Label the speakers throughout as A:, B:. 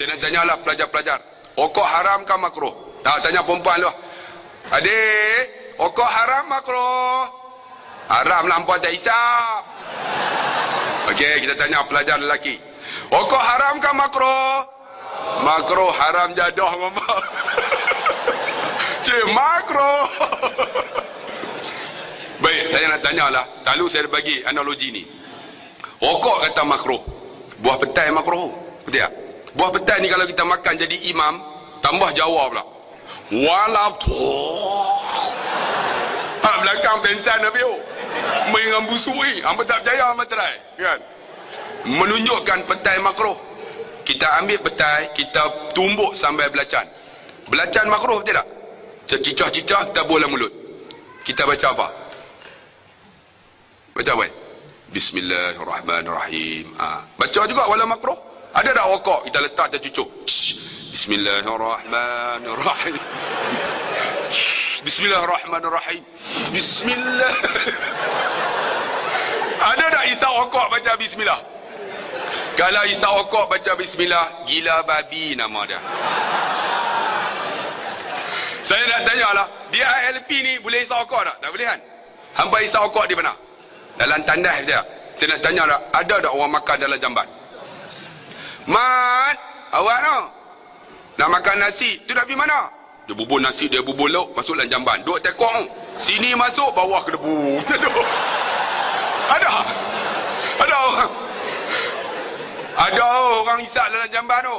A: Nak tanyalah pelajar-pelajar. Rokok haram ke makruh? Tak tanya perempuan lu. Adik, rokok haram makruh? Haram lah puan tak isap. Okey, kita tanya pelajar lelaki. Rokok haram ke makruh? Makruh haram jadah mama. Cik makruh. Baik, saya nak tanyalah. Lalu saya bagi analogi ni. Rokok kata makruh. Buah petai makruh. Betul tak? Buah petai ni kalau kita makan jadi imam, tambah Jawa pula. Walau Ha belakang pensan Nabi oh. Mengang busui, hamba tak percaya hamba try, kan? Menunjukkan petai makruh. Kita ambil petai, kita tumbuk sampai belacan. Belacan makruh betul tak? Tercicah-cicah kita bola mulut. Kita baca apa? Baca apa? Bismillahirrahmanirrahim. Ha. Baca juga wala makruh. Ada tak rokok kita letak kita cucuk. Bismillahirrahmanirrahim. Bismillahirrahmanirrahim. Bismillah. Ada tak isap rokok baca bismillah? Kalau isap rokok baca bismillah, gila babi nama dia. Saya nak tanya lah, dia LP ni boleh isap rokok tak? Tak boleh kan? Hamba isap rokok di mana? Dalam tandas dia. Saya nak tanya lah, ada tak orang makan dalam jamban? Mat, awak no? Nak makan nasi, tu nak pergi mana? Dia bubur nasi, dia bubur lauk, masuk dalam jamban. Duk tekok. Sini masuk, bawah ke debu. ada? Ada orang? Ada orang isap dalam jamban tu.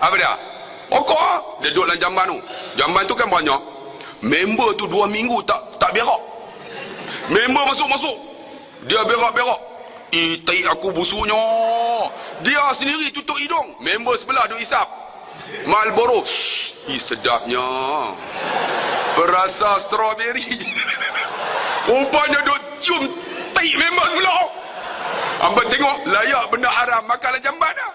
A: Apa dia? Rokok Dia duduk dalam jamban tu. Jamban tu kan banyak. Member tu dua minggu tak tak berak. Member masuk-masuk. Dia berak-berak. Eh, aku busuknya. Dia sendiri tutup hidung. Member sebelah duk isap. Marlboro. Ih, sedapnya. Berasa strawberry. Rupanya duk cium taik member sebelah. Hamba tengok layak benda haram makanlah jamban dah.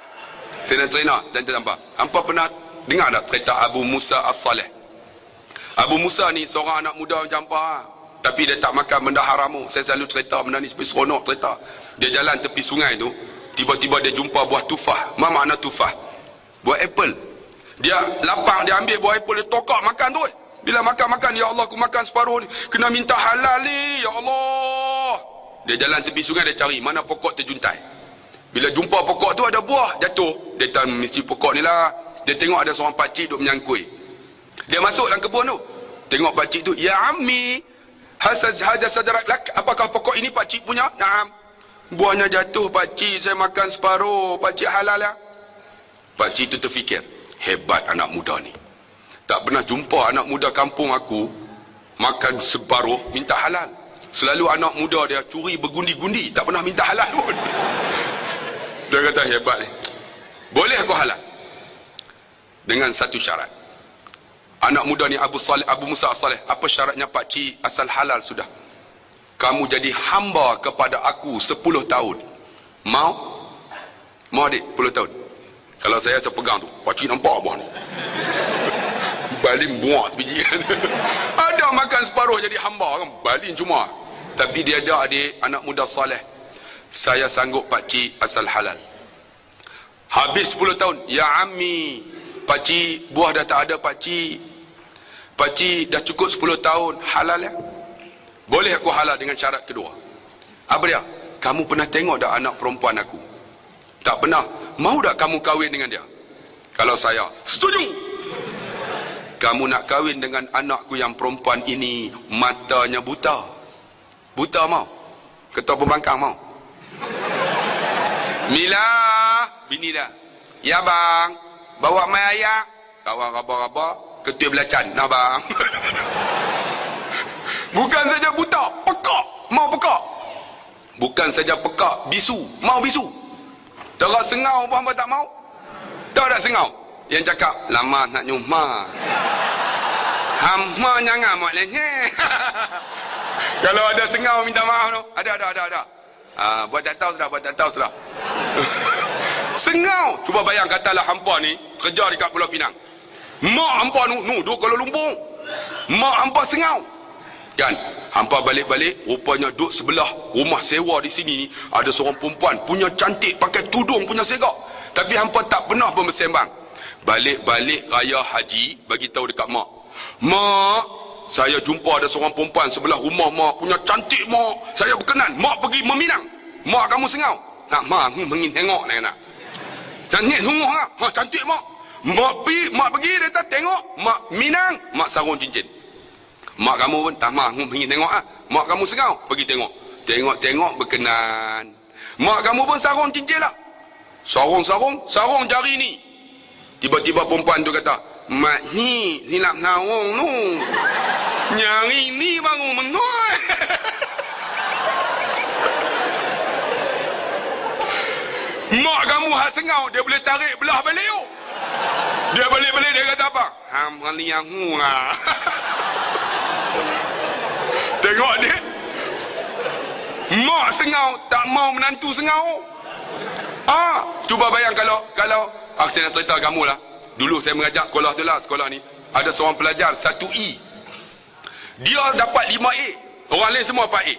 A: Saya nak cerita dan tak nampak. Hampa pernah dengar tak cerita Abu Musa As-Saleh? Abu Musa ni seorang anak muda macam apa? Tapi dia tak makan benda haram. Saya selalu cerita benda ni supaya seronok cerita. Dia jalan tepi sungai tu, tiba-tiba dia jumpa buah tufah. Apa makna tufah? Buah apple. Dia lapang, dia ambil buah apple, dia tokak makan tu. Bila makan-makan, Ya Allah, aku makan separuh ni. Kena minta halal ni, Ya Allah. Dia jalan tepi sungai, dia cari mana pokok terjuntai. Bila jumpa pokok tu ada buah, jatuh. Dia tahu mesti pokok ni lah. Dia tengok ada seorang pakcik duduk menyangkui. Dia masuk dalam kebun tu. Tengok pakcik tu, Ya Ammi, Hasaz haja sadarak lak. Apakah pokok ini pakcik punya? Naam. Buahnya jatuh pakcik, saya makan separuh. Pakcik halal ya? Pakcik tu terfikir, hebat anak muda ni. Tak pernah jumpa anak muda kampung aku makan separuh minta halal. Selalu anak muda dia curi bergundi-gundi, tak pernah minta halal pun. Dia kata hebat ni. Boleh aku halal? Dengan satu syarat. Anak muda ni Abu Saleh, Abu Musa Saleh, apa syaratnya Pak Cik asal halal sudah? Kamu jadi hamba kepada aku 10 tahun. Mau? Mau adik 10 tahun. Kalau saya saya pegang tu, Pak Cik nampak buah ni. Balin buah sebiji kan. ada makan separuh jadi hamba kan. Balin cuma. Tapi dia ada adik anak muda saleh. Saya sanggup Pak Cik asal halal. Habis 10 tahun. Ya Ami. Pak Cik buah dah tak ada Pak Cik. Pak Cik dah cukup 10 tahun. Halal ya? Boleh aku halal dengan syarat kedua. Apa dia? Kamu pernah tengok tak anak perempuan aku? Tak pernah. Mau tak kamu kahwin dengan dia? Kalau saya, setuju. Kamu nak kahwin dengan anakku yang perempuan ini matanya buta. Buta mau? Ketua pembangkang mau? Mila, bini dah. Ya bang, bawa mai ayak. Kawan raba-raba, ketua belacan. Nah bang. Bukan saja buta, pekak. Mau pekak. Bukan saja pekak, bisu. Mau bisu. Terak sengau pun hamba tak mau. Tak sengau? Yang cakap, lama nak nyumma. Hamba jangan mak lenyek. Kalau ada sengau minta maaf tu. Ada, ada, ada, ada. Ha, buat tak tahu sudah, buat tak tahu sudah. sengau. Cuba bayang katalah hampa ni kerja dekat Pulau Pinang. Mak hampa nu, nu, duduk Kuala Lumpur. Mak hampa sengau. Kan? Hampa balik-balik, rupanya duduk sebelah rumah sewa di sini ni, ada seorang perempuan punya cantik pakai tudung punya segak. Tapi hampa tak pernah pun bersembang. Balik-balik raya haji, bagi tahu dekat mak. Mak, saya jumpa ada seorang perempuan sebelah rumah mak. Punya cantik mak. Saya berkenan. Mak pergi meminang. Mak kamu sengau. Nak mak, mengin tengok nak nak. Dan ni sungguh ha? ha, cantik mak. Mak pergi, mak pergi, dia tak tengok. Mak minang, mak sarung cincin. Mak kamu pun tak mak, aku mengin tengok ha? Mak kamu sengau, pergi tengok. Tengok-tengok berkenan. Mak kamu pun sarung cincin lah. Sarung-sarung, sarung jari ni. Tiba-tiba perempuan tu kata, Mak ni, silap sarung tu. Nyari ni baru menoi. Mak kamu hak sengau, dia boleh tarik belah balik. Oh. Dia balik-balik, dia kata apa? Ham kali yang lah. Tengok dia. Mak sengau, tak mau menantu sengau. Ah, cuba bayang kalau kalau aku saya nak cerita kamu lah. Dulu saya mengajar sekolah tu lah, sekolah ni. Ada seorang pelajar, satu E. Dia dapat 5A. Orang lain semua 4A.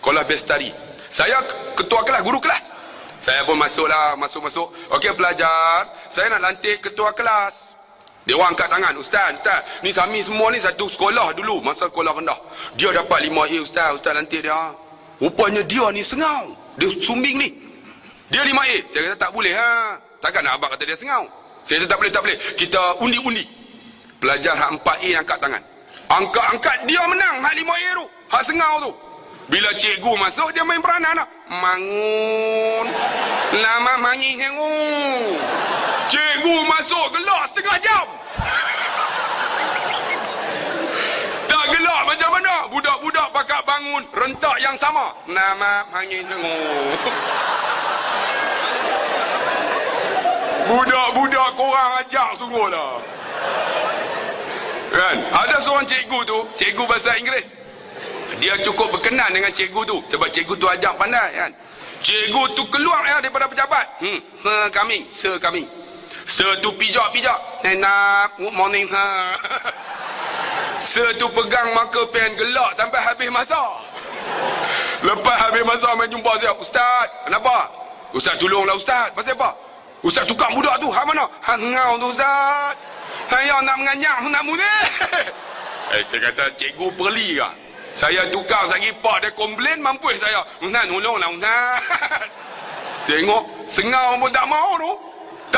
A: Sekolah bestari. Saya ketua kelas, guru kelas. Saya pun masuklah, masuk-masuk. Okey pelajar, saya nak lantik ketua kelas. Dia orang angkat tangan, Ustaz, Ustaz. Ni sami semua ni satu sekolah dulu, masa sekolah rendah. Dia dapat 5A, Ustaz, Ustaz lantik dia. Rupanya dia ni sengau. Dia sumbing ni. Dia 5A. Saya kata tak boleh ha. Takkan nak abang kata dia sengau. Saya kata tak boleh, tak boleh. Kita undi-undi. Pelajar hak 4A angkat tangan. Angkat-angkat dia menang hak 5A tu. Hak sengau tu. Bila cikgu masuk dia main peranan lah. Mangun. Lama mangi hengu. Cikgu masuk gelak setengah jam. Tak gelak macam mana? Budak-budak pakat bangun. Rentak yang sama. Nama mangi hengu. Budak-budak korang ajak sungguh lah. Kan? Ada seorang cikgu tu, cikgu bahasa Inggeris dia cukup berkenan dengan cikgu tu sebab cikgu tu ajak pandai kan cikgu tu keluar ya daripada pejabat hmm ha coming sir coming sir tu pijak. Pijak enak good morning ha. Sir tu pegang marker pen gelak sampai habis masa lepas habis masa main jumpa saya ustaz kenapa? Ustaz tolonglah ustaz. Pasal apa? Ustaz tukar budak tu. Hak mana? Hak ngau tu ustaz. Saya nak menganyak nak mudah eh saya kata cikgu perli kah saya tukar lagi pak dia komplain mampu saya. Ustaz tolonglah Ustaz. Tengok sengau pun tak mau tu.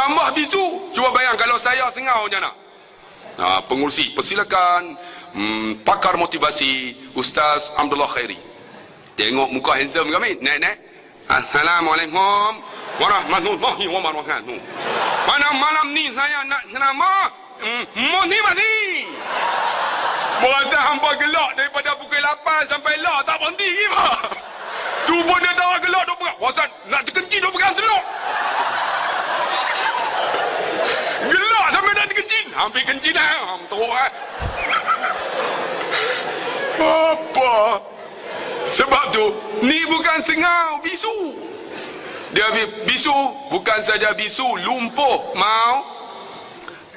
A: Tambah bisu. Cuba bayang kalau saya sengau macam mana? Ha, pengurusi persilakan hmm, pakar motivasi Ustaz Abdullah Khairi. Tengok muka handsome kami. Nek nek. Assalamualaikum warahmatullahi wabarakatuh. Pada malam ni saya nak nama hmm, motivasi. Merasa hampa gelak daripada pukul 8 sampai lah tak berhenti pak. Tu pun dia tahu gelak duk pegang. Wasan nak terkenci duk pegang telur. Gelak sampai dah. Ham teruk eh. Apa? Sebab tu, ni bukan sengau, bisu. Dia bisu, bukan saja bisu, lumpuh, mau.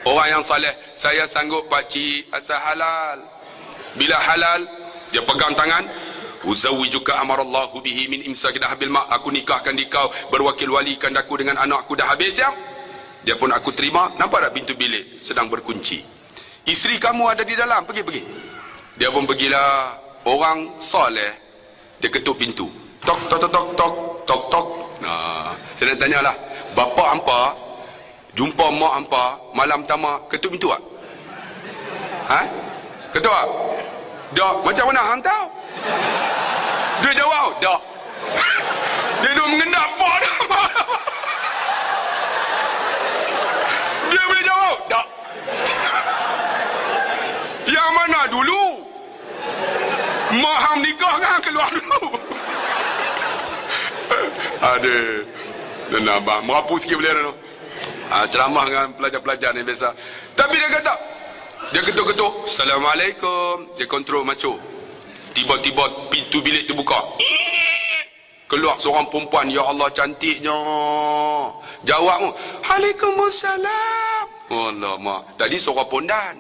A: Orang yang saleh, saya sanggup pakcik asal halal. Bila halal, dia pegang tangan. Uzawijuka amarallahu bihi min imsaki habil ma. Aku nikahkan di kau, berwakil walikan aku dengan anakku dah habis ya. Dia pun aku terima. Nampak tak pintu bilik sedang berkunci. Isteri kamu ada di dalam, pergi-pergi. Dia pun pergilah. Orang soleh, dia ketuk pintu. Tok, tok, tok, tok, tok, tok, tok. Nah, saya nak tanyalah. Bapa hampa, jumpa mak hampa, malam pertama, ketuk pintu tak? Ha? Ketuk tak? Dak. Macam mana hang tahu? Dia jawab, dak. Dia duk mengendap pak dah. Dia boleh jawab, dak. Yang mana dulu? Mak hang nikah kan keluar dulu. Ada. Dan abang merapu sikit boleh tu. Ha, ceramah dengan pelajar-pelajar ni biasa. Tapi dia kata, dia ketuk-ketuk. Assalamualaikum. Dia kontrol macu. Tiba-tiba pintu bilik tu buka. Keluar seorang perempuan. Ya Allah cantiknya. Jawab. Waalaikumsalam. Allah mak. Tadi seorang pondan.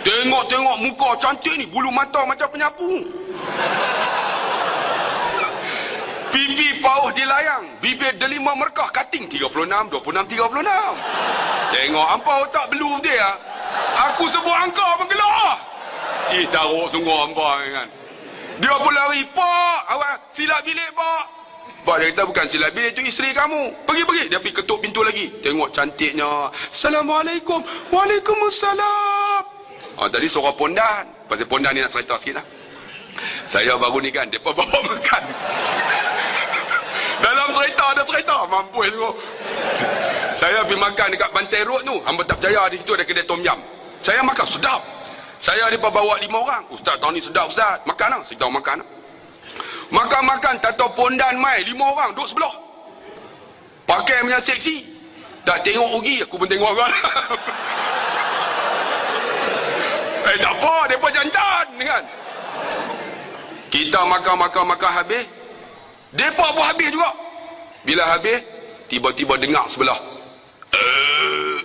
A: Tengok-tengok muka cantik ni. Bulu mata macam penyapu. Pipi pauh dilayang. Bibir delima merkah kating 36, 26, 36. Tengok ampau tak belum dia. Aku sebut angka pun gelak. lah. Ih, taruh sungguh ampau kan. Dia pun lari, Pak, awak silap bilik, Pak. Pak dia kata bukan silap bilik tu isteri kamu. Pergi pergi dia pergi ketuk pintu lagi. Tengok cantiknya. Assalamualaikum. Waalaikumsalam. Ah tadi suara pondan. Pasal pondan ni nak cerita sikit lah. Saya baru ni kan depa bawa makan. Dalam cerita ada cerita mampu tu. Saya pergi makan dekat Pantai Road tu. Hamba tak percaya di situ ada kedai tom yam. Saya makan sedap. Saya depa bawa lima orang. Ustaz tahun ni sedap ustaz. Makan lah. Saya tahu makan lah. Makan-makan tak tahu pondan mai lima orang duduk sebelah. Pakai punya seksi. Tak tengok rugi aku pun tengok kan. eh tak apa, depa jantan kan. Kita makan-makan-makan habis. Depa pun habis juga. Bila habis, tiba-tiba dengar sebelah. Uh,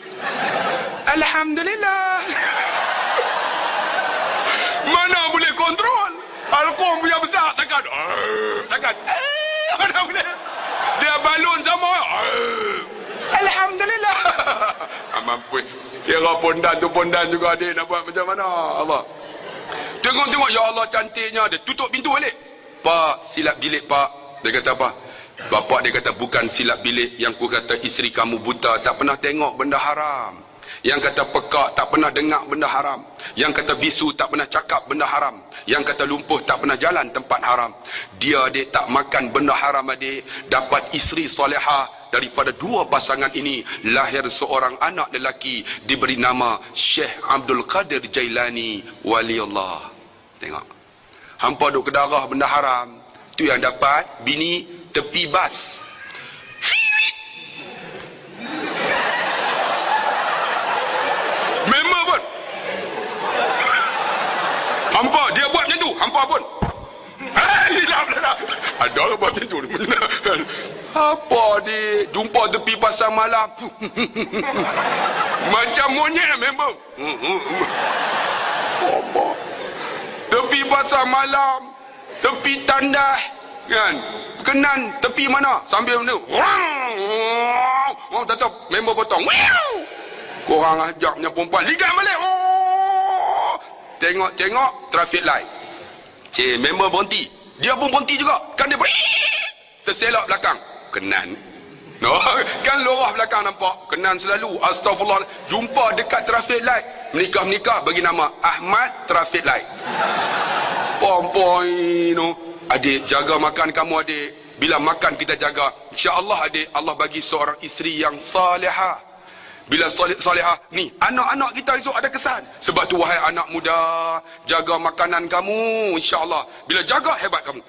A: Alhamdulillah. Mana boleh kontrol? Alkom punya besar takkan. Uh, takkan. Eh, mana boleh? Dia balon sama. Uh, Alhamdulillah. Mampu. Kira pondan tu pondan juga adik nak buat macam mana? Allah. Tengok-tengok ya Allah cantiknya dia tutup pintu balik. Pak silap bilik pak. Dia kata apa? Bapak dia kata bukan silap bilik yang ku kata isteri kamu buta tak pernah tengok benda haram. Yang kata pekak tak pernah dengar benda haram. Yang kata bisu tak pernah cakap benda haram. Yang kata lumpuh tak pernah jalan tempat haram. Dia adik tak makan benda haram adik. Dapat isteri soleha daripada dua pasangan ini. Lahir seorang anak lelaki diberi nama Syekh Abdul Qadir Jailani Wali Allah. Tengok. Hampa duk kedarah benda haram. Tu yang dapat bini tepi bas. Memang pun. Hampa dia buat macam tu. Hampa pun. Ada orang buat macam tu. Apa ni? Jumpa tepi pasar malam. Macam monyet memang. Apa? Tepi pasar malam. Tepi tandas. Kan? Kenan tepi mana? Sambil mana? Orang tetap member potong. Korang ajak punya perempuan. Ligat balik. Oh! Tengok-tengok traffic light. Cik, member berhenti. Dia pun berhenti juga. Kan dia. Terselak belakang. Kenan. No, kan lorah belakang nampak. Kenan selalu. Astagfirullah. Jumpa dekat traffic light. Menikah-menikah bagi nama Ahmad Traffic Light. Pompoi no. Adik, jaga makan kamu adik. Bila makan kita jaga. InsyaAllah adik, Allah bagi seorang isteri yang salihah. Bila salihah, ni, anak-anak kita esok ada kesan. Sebab tu wahai anak muda, jaga makanan kamu, insyaAllah. Bila jaga, hebat kamu.